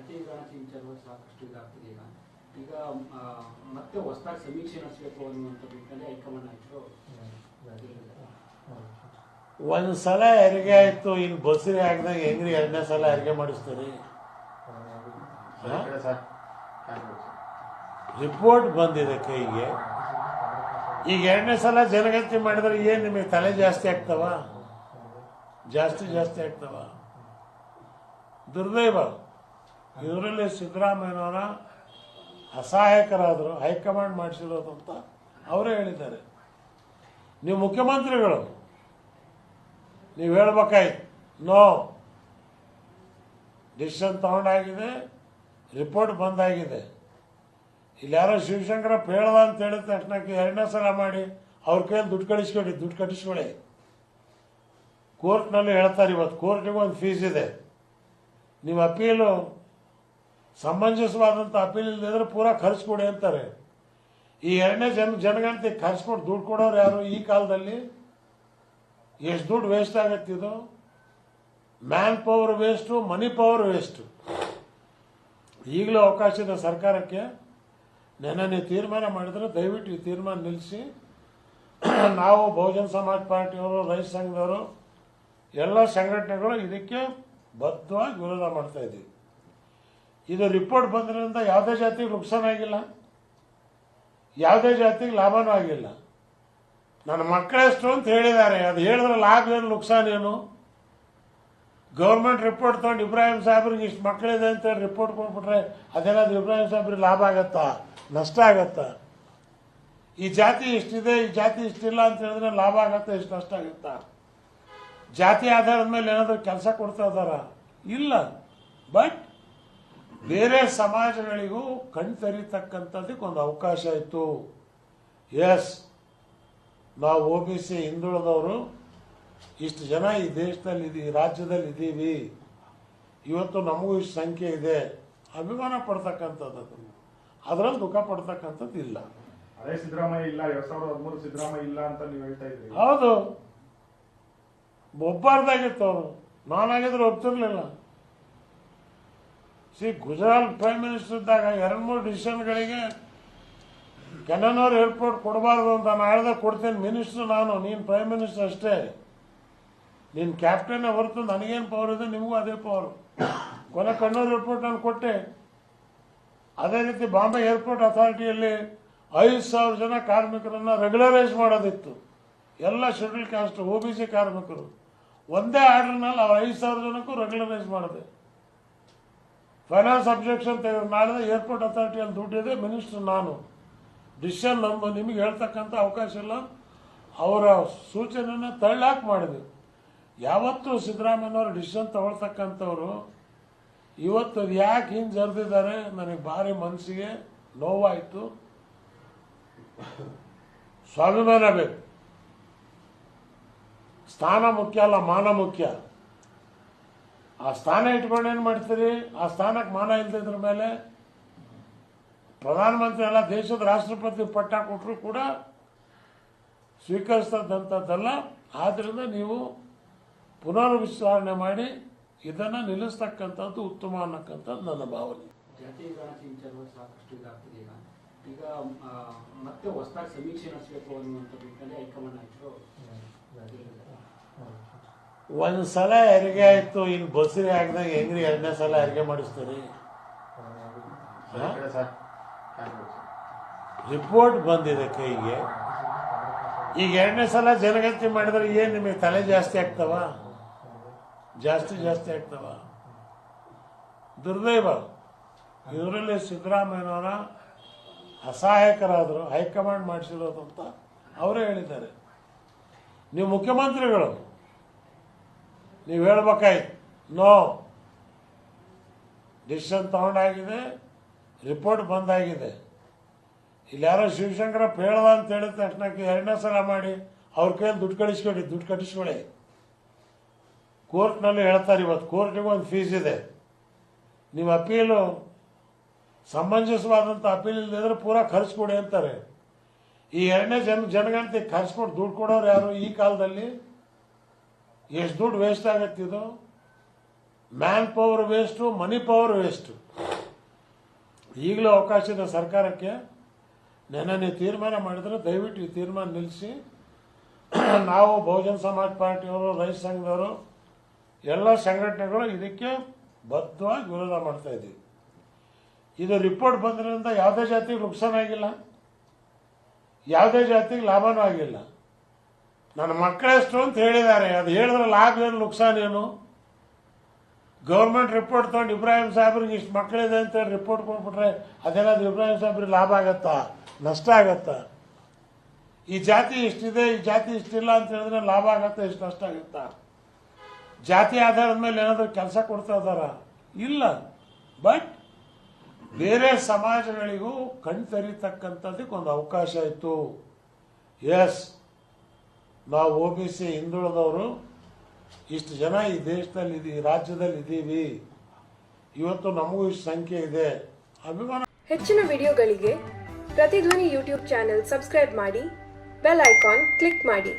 ಗಣತಿ ವಿಚಾರಗಳು ಸಾಕಷ್ಟು ಇದಾಗ್ತದೆ ಈಗ. ಈಗ ಮತ್ತೆ ಹೊಸದಾಗಿ ಸಮೀಕ್ಷೆ ನಡೆಸಬೇಕು ಅನ್ನುವಂಥ ನಿಟ್ಟಿನಲ್ಲಿ ಹೈಕಮಾಂಡ್ ನಾಯಕರು ಒಂದು ಸಲ ಹೆರಿಗೆ ಆಯಿತು ಇನ್ನು ಬಸ್ರಿ ಹಾಕಿದಾಗ ಹೆಂಗ್ರಿ ಎರಡನೇ ಸಲ ಹೆರಿಗೆ ಮಾಡಿಸ್ತಾರೆ? ರಿಪೋರ್ಟ್ ಬಂದಿದೆ ಕೈಗೆ. ಈಗ ಎರಡನೇ ಸಲ ಜನಗತಿ ಮಾಡಿದ್ರೆ ಏನು ನಿಮಗೆ ತಲೆ ಜಾಸ್ತಿ ಆಗ್ತವ? ಜಾಸ್ತಿ ಜಾಸ್ತಿ ಆಗ್ತವ? ದುರ್ದೈವ. ಇದರಲ್ಲಿ ಸಿದ್ದರಾಮಯ್ಯನವರ ಅಸಹಾಯಕರಾದರು, ಹೈಕಮಾಂಡ್ ಮಾಡಿಸಿರೋದು ಅಂತ ಅವರೇ ಹೇಳಿದ್ದಾರೆ. ನೀವು ಮುಖ್ಯಮಂತ್ರಿಗಳು, ನೀವು ಹೇಳ್ಬೇಕಾಯ್ತು, ನೋ, ಡಿಸಿಷನ್ ತಗೊಂಡಾಗಿದೆ, ರಿಪೋರ್ಟ್ ಬಂದಾಗಿದೆ. ಇಲ್ಲಿ ಯಾರೋ ಶಿವಶಂಕರಪ್ಪ ಹೇಳ್ದ ಅಂತ ಹೇಳಿದ ತಕ್ಷಣಕ್ಕೆ ಎರಡನೇ ಸಲ ಮಾಡಿ ಅವ್ರ ಕೈಯಲ್ಲಿ ದುಡ್ಡು ಕಳಿಸ್ಕೊಡಿ, ದುಡ್ಡು ಕಟ್ಟಿಸ್ಕೊಳ್ಳಿ ಕೋರ್ಟ್ನಲ್ಲಿ ಹೇಳ್ತಾರೆ ಇವತ್ತು, ಕೋರ್ಟಿಗೆ ಒಂದು ಫೀಸ್ ಇದೆ. ನೀವು ಅಪೀಲು ಸಮಂಜಸವಾದಂಥ ಅಪೀಲ್ ಇಲ್ಲದಿದ್ರೆ ಪೂರ ಖರ್ಚು ಕೊಡಿ ಅಂತಾರೆ. ಈ ಎರಡನೇ ಜನ ಜನಗಣತಿ ಖರ್ಚು ಕೊಟ್ಟು ದುಡ್ಡು ಕೊಡೋರು ಯಾರು ಈ ಕಾಲದಲ್ಲಿ? ಎಷ್ಟು ದುಡ್ಡು ವೇಸ್ಟ್ ಆಗತ್ತೆ ಇದು? Man power waste money power waste ಈಗಲೂ ಅವಕಾಶ ಇದೆ ಸರ್ಕಾರಕ್ಕೆ. ನೆನ್ನೆ ನೀವು ತೀರ್ಮಾನ ಮಾಡಿದ್ರೆ ದಯವಿಟ್ಟು ಈ ತೀರ್ಮಾನ ನಿಲ್ಲಿಸಿ ನಾವು ಬಹುಜನ ಸಮಾಜ ಪಾರ್ಟಿಯವರು, ರೈತ ಸಂಘದವರು ಎಲ್ಲ ಸಂಘಟನೆಗಳು ಇದಕ್ಕೆ ಬದ್ಧವಾಗಿ ವಿರೋಧ ಮಾಡ್ತಾ ಇದ್ದೀವಿ. ಇದು ರಿಪೋರ್ಟ್ ಬಂದ್ರಿಂದ ಯಾವುದೇ ಜಾತಿಗೆ ನುಕ್ಸಾನ ಆಗಿಲ್ಲ. ಯಾವುದೇ ಜಾತಿಗೆ ಲಾಭನೂ ಆಗಿಲ್ಲ. ನನ್ನ ಮಕ್ಕಳೆಷ್ಟು ಅಂತ ಹೇಳಿದ್ದಾರೆ. ಅದು ಹೇಳಿದ್ರೆ ಲಾಭ ಏನು, ನುಕ್ಸಾನ ಗೌರ್ಮೆಂಟ್ ರಿಪೋರ್ಟ್ ತೊಗೊಂಡು ಇಬ್ರಾಹಿಂ ಸಾಹೇಬ್ರಿಗೆ ಇಷ್ಟು ಮಕ್ಕಳಿದೆ ಅಂತ ಹೇಳಿ ರಿಪೋರ್ಟ್ ಕೊಟ್ಬಿಟ್ರೆ ಅದೇನಾದ್ರು ಇಬ್ರಾಹಿಂ ಸಾಹೇಬ್ರಿಗೆ ಲಾಭ ಆಗತ್ತಾ? ನಷ್ಟ ಆಗತ್ತಾ? ಈ ಜಾತಿ ಇಷ್ಟಿದೆ, ಈ ಜಾತಿ ಇಷ್ಟಿಲ್ಲ ಅಂತ ಹೇಳಿದ್ರೆ ಲಾಭ ಆಗತ್ತಾ, ಇಷ್ಟು ನಷ್ಟ ಆಗುತ್ತಾ? ಜಾತಿ ಆಧಾರದ ಮೇಲೆ ಏನಾದರೂ ಕೆಲಸ ಕೊಡ್ತಾ ಇದ್ದಾರ? ಇಲ್ಲ. ಬಟ್ ಬೇರೆ ಸಮಾಜಗಳಿಗೂ ಕಣ್ತರಿತಕ್ಕಂಥದ್ದಕ್ಕೆ ಒಂದು ಅವಕಾಶ ಇತ್ತು. ಎಸ್ ನಾವು ಒ ಬಿ ಸಿ ಹಿಂದುಳಿದವರು ಇಷ್ಟು ಜನ ಈ ದೇಶದಲ್ಲಿ ಇದೀವಿ ಈ ರಾಜ್ಯದಲ್ಲಿ ಇದ್ದೀವಿ ಇವತ್ತು ನಮಗೂ ಇಷ್ಟು ಸಂಖ್ಯೆ ಇದೆ. ಅಭಿಮಾನ ಪಡ್ತಕ್ಕಂಥದ್ದು ಅದು. ಅದರಲ್ಲಿ ದುಃಖ ಪಡ್ತಕ್ಕಂಥದ್ದು ಇಲ್ಲ. ಅದೇ ಸಿದ್ದರಾಮಯ್ಯ ಇಲ್ಲ ಎರಡ್ ಸಾವಿರದ ಹದಿಮೂರು ಸಿದ್ದರಾಮಯ್ಯ ಇಲ್ಲ ಅಂತ ನೀವು ಹೇಳ್ತಾ ಇದ್ರಿ ಹೌದು. ಒಬ್ಬಾರ್ದಾಗಿತ್ತು ಅವರು. ನಾನಾಗಿದ್ರೆ ಒಪ್ತಿರ್ಲಿಲ್ಲ. ಸಿ ಗುಜರಾತ್ ಪ್ರೈಮ್ ಮಿನಿಸ್ಟರ್ ಇದ್ದಾಗ ಎರಡು ಮೂರು ಡಿಸಿಷನ್ಗಳಿಗೆ ಕೆನನೋರ್ ಏರ್ಪೋರ್ಟ್ ಕೊಡಬಾರ್ದು ಅಂತ ನಾನು ಹೇಳ್ದೆ ಕೊಡ್ತೇನೆ ಮಿನಿಸ್ಟರ್ ನಾನು, ನೀನು ಪ್ರೈಮ್ ಮಿನಿಸ್ಟರ್ ಅಷ್ಟೇ. ನೀನು ಕ್ಯಾಪ್ಟನ್ ಹೊರತು ನನಗೇನು ಪವರ್ ಇದೆ, ನಿಮಗೂ ಅದೇ ಪವರ್ ಕೊನೆ ಕಣ್ಣೂರು ಏರ್ಪೋರ್ಟ್ ನಾನು ಕೊಟ್ಟೆ. ಅದೇ ರೀತಿ ಬಾಂಬೆ ಏರ್ಪೋರ್ಟ್ ಅಥಾರಿಟಿಯಲ್ಲಿ ಐದು ಸಾವಿರ ಜನ ಕಾರ್ಮಿಕರನ್ನ ರೆಗ್ಯುಲರೈಸ್ ಮಾಡೋದಿತ್ತು. ಎಲ್ಲ schedule caste O B C ಕಾರ್ಮಿಕರು. ಒಂದೇ ಆರ್ಡರ್ನಲ್ಲಿ ಅವ್ರು ಐದು ಸಾವಿರ ಜನಕ್ಕೂ ರೆಗ್ಯುಲರೈಸ್ ಮಾಡಿದೆ. ಫೈನಾನ್ಸ್ ಅಬ್ಜೆಕ್ಷನ್ ಮಾಡಿದ್ರೆ ಏರ್ಪೋರ್ಟ್ ಅಥಾರಿಟಿಯಲ್ಲಿ ದುಡ್ಡಿದೆ ಮಿನಿಸ್ಟರ್ ನಾನು. ಡಿಸಿಷನ್ ನಮ್ಮ, ನಿಮಗೆ ಹೇಳ್ತಕ್ಕಂಥ ಅವಕಾಶ ಇಲ್ಲ. ಅವರ ಸೂಚನೆಯನ್ನು ತಳ್ಳಾಕ್ ಮಾಡಿದ್ವಿ ಯಾವತ್ತೂ ಸಿದ್ದರಾಮಯ್ಯನವರು ಡಿಸಿಷನ್ ತಗೊಳ್ತಕ್ಕಂಥವ್ರು, ಇವತ್ತು ಯಾಕೆ ಹಿಂಗೆ ಜರ್ದಿದ್ದಾರೆ ನನಗೆ ಭಾರಿ ಮನಸ್ಸಿಗೆ ನೋವಾಯಿತು. ಸ್ವಾಭಿಮಾನ ಬೇಕು. ಸ್ಥಾನ ಮುಖ್ಯ ಅಲ್ಲ, ಮಾನ ಮುಖ್ಯ. ಆ ಸ್ಥಾನ ಇಟ್ಕೊಂಡು ಏನು ಮಾಡ್ತೀರಿ? ಆ ಸ್ಥಾನಕ್ಕೆ ಮಾನ ಇಲ್ದಿದ್ರ ಮೇಲೆ ಪ್ರಧಾನಮಂತ್ರಿ ಎಲ್ಲ ದೇಶದ ರಾಷ್ಟ್ರಪತಿ ಪಟ್ಟ ಕೊಟ್ಟರು ಕೂಡ ಸ್ವೀಕರಿಸ್ತದಂಥದ್ದಲ್ಲ ಆದ್ದರಿಂದ ನೀವು ಪುನರ್ವಿಚಾರಣೆ ಮಾಡಿ ಇದನ್ನು ನಿಲ್ಲಿಸ್ತಕ್ಕಂಥದ್ದು ಉತ್ತಮ ಅನ್ನಕ್ಕಂಥದ್ದು ನನ್ನ ಭಾವನೆ. ಸಾಕಷ್ಟು ಈಗ. ಮತ್ತೆ ಹೊಸದಾಗಿ ಸಮೀಕ್ಷೆ ನಡೆಸಬೇಕು ಅನ್ನುವಂಥ ನಿಟ್ಟಿನಲ್ಲಿ ಹೈಕಮಾಂಡ್ ನಾಯಕರು ಒಂದು ಸಲ ಹೆರಿಗೆ ಆಯ್ತು ಇಲ್ಲಿ ಬಸ್ರಿ ಹಾಕಿದಾಗ ಹೆಂಗ್ರಿ ಎರಡನೇ ಸಲ ಹೆರಿಗೆ ಮಾಡಿಸ್ತೀರಿ? ರಿಪೋರ್ಟ್ ಬಂದಿದೆ ಕೈಗೆ. ಈಗ ಎರಡನೇ ಸಲ ಜನಗತಿ ಮಾಡಿದ್ರೆ ಏನು ನಿಮಗೆ ತಲೆ ಜಾಸ್ತಿ ಆಗ್ತವ? ಜಾಸ್ತಿ ಜಾಸ್ತಿ ಆಗ್ತವ? ದುರ್ದೈವ. ಇದರಲ್ಲಿ ಸಿದ್ದರಾಮಯ್ಯನವರ ಅಸಹಾಯಕರಾದರು ಹೈಕಮಾಂಡ್ ಮಾಡಿಸಿರೋದು ಅಂತ ಅವರೇ ಹೇಳಿದ್ದಾರೆ. ನೀವು ಮುಖ್ಯಮಂತ್ರಿಗಳು ನೀವು ಹೇಳ್ಬೇಕಾಯ್ತು. ನೋ ಡಿಸಿಷನ್ ತಗೊಂಡಾಗಿದೆ ರಿಪೋರ್ಟ್ ಬಂದಾಗಿದೆ. ಇಲ್ಲಿ ಯಾರೋ ಶಿವಶಂಕರಪ್ಪ ಹೇಳ್ದ ಅಂತ ಹೇಳಿದ ತಕ್ಷಣ ಎರಡನೇ ಸಲ ಮಾಡಿ ಅವ್ರ ಕೈಯಲ್ಲಿ ದುಡ್ಡು ಕಳಿಸ್ಕೊಡಿ, ದುಡ್ಡು ಕಟ್ಟಿಸ್ಕೊಳ್ಳಿ ಕೋರ್ಟ್ನಲ್ಲಿ ಹೇಳ್ತಾರೆ ಇವತ್ತು ಕೋರ್ಟಿಗೆ ಒಂದು ಫೀಸ್ ಇದೆ. ನೀವು ಅಪೀಲು ಸಮಂಜಸವಾದಂಥ ಅಪೀಲ್ ಇಲ್ಲದಿದ್ರೆ ಪೂರಾ ಖರ್ಚು ಕೊಡಿ ಅಂತಾರೆ. ಈ ಎರಡನೇ ಜನ, ಜನಗಣತಿ ಖರ್ಚು ಕೊಟ್ಟು ದುಡ್ಡು ಕೊಡೋರು ಯಾರು ಈ ಕಾಲದಲ್ಲಿ? ಎಷ್ಟು ದುಡ್ಡು ವೇಸ್ಟ್ ಆಗತ್ತೆ ಇದು? Man power waste money power waste ಈಗಲೂ ಅವಕಾಶ ಇದೆ ಸರ್ಕಾರಕ್ಕೆ. ನೆನ್ನೆ ನೀವು ತೀರ್ಮಾನ ಮಾಡಿದ್ರೆ ದಯವಿಟ್ಟು ಈ ತೀರ್ಮಾನ ನಿಲ್ಲಿಸಿ. ನಾವು ಬಹುಜನ ಸಮಾಜ ಪಾರ್ಟಿಯವರು, ರೈತ ಸಂಘದವರು, ಎಲ್ಲ ಸಂಘಟನೆಗಳು ಇದಕ್ಕೆ ಬದ್ಧವಾಗಿ ವಿರೋಧ ಮಾಡ್ತಾ ಇದ್ದೀವಿ. ಇದು ರಿಪೋರ್ಟ್ ಬಂದ್ರಿಂದ ಯಾವುದೇ ಜಾತಿಗೆ ನುಕ್ಸಾನ ಆಗಿಲ್ಲ. ಯಾವುದೇ ಜಾತಿಗೆ ಲಾಭನೂ ಆಗಿಲ್ಲ. ನನ್ನ ಮಕ್ಕಳೆಷ್ಟು ಅಂತ ಹೇಳಿದ್ದಾರೆ. ಅದು ಹೇಳಿದ್ರೆ ಲಾಭ ಏನು, ನುಕ್ಸಾನ ಏನು? ಗೌರ್ಮೆಂಟ್ ರಿಪೋರ್ಟ್ ತಗೊಂಡು ಇಬ್ರಾಹಿಂ ಸಾಹೇಬ್ರಿಗೆ ಇಷ್ಟು ಮಕ್ಕಳಿದೆ ಅಂತೇಳಿ ರಿಪೋರ್ಟ್ ಕೊಟ್ಬಿಟ್ರೆ ಅದೇನಾದ್ರು ಇಬ್ರಾಹಿಂ ಸಾಹೇಬ್ರಿಗೆ ಲಾಭ ಆಗತ್ತಾ? ನಷ್ಟ ಆಗತ್ತಾ? ಈ ಜಾತಿ ಇಷ್ಟಿದೆ, ಈ ಜಾತಿ ಇಷ್ಟಿಲ್ಲ ಅಂತ ಹೇಳಿದ್ರೆ ಲಾಭ ಆಗತ್ತಾ, ಇಷ್ಟು ನಷ್ಟ ಆಗುತ್ತಾ? ಜಾತಿ ಆಧಾರದ ಮೇಲೆ ಏನಾದರೂ ಕೆಲಸ ಕೊಡ್ತಾ ಇದ್ದಾರ? ಇಲ್ಲ. ಬಟ್ ಬೇರೆ ಸಮಾಜಗಳಿಗೂ ಕಣ್ತರಿತಕ್ಕಂಥದ್ದಕ್ಕೆ ಒಂದು ಅವಕಾಶ ಇತ್ತು. ಎಸ್ ನಾವು ಒ ಬಿ ಸಿ ಹಿಂದುಳಿದವರು ಇಷ್ಟು ಜನ ಈ ದೇಶದಲ್ಲಿ ಇದೀವಿ ರಾಜ್ಯದಲ್ಲಿ ಇದ್ದೀವಿ ಇವತ್ತು ನಮಗೂ ಇಷ್ಟು ಸಂಖ್ಯೆ ಇದೆ. ಅಭಿಮಾನ ಹೆಚ್ಚಿನ ವಿಡಿಯೋಗಳಿಗೆ ಪ್ರತಿಧ್ವನಿ ಯೂಟ್ಯೂಬ್ ಚಾನೆಲ್ ಸಬ್ಸ್ಕ್ರೈಬ್ ಮಾಡಿ, ಬೆಲ್ ಐಕಾನ್ ಕ್ಲಿಕ್ ಮಾಡಿ.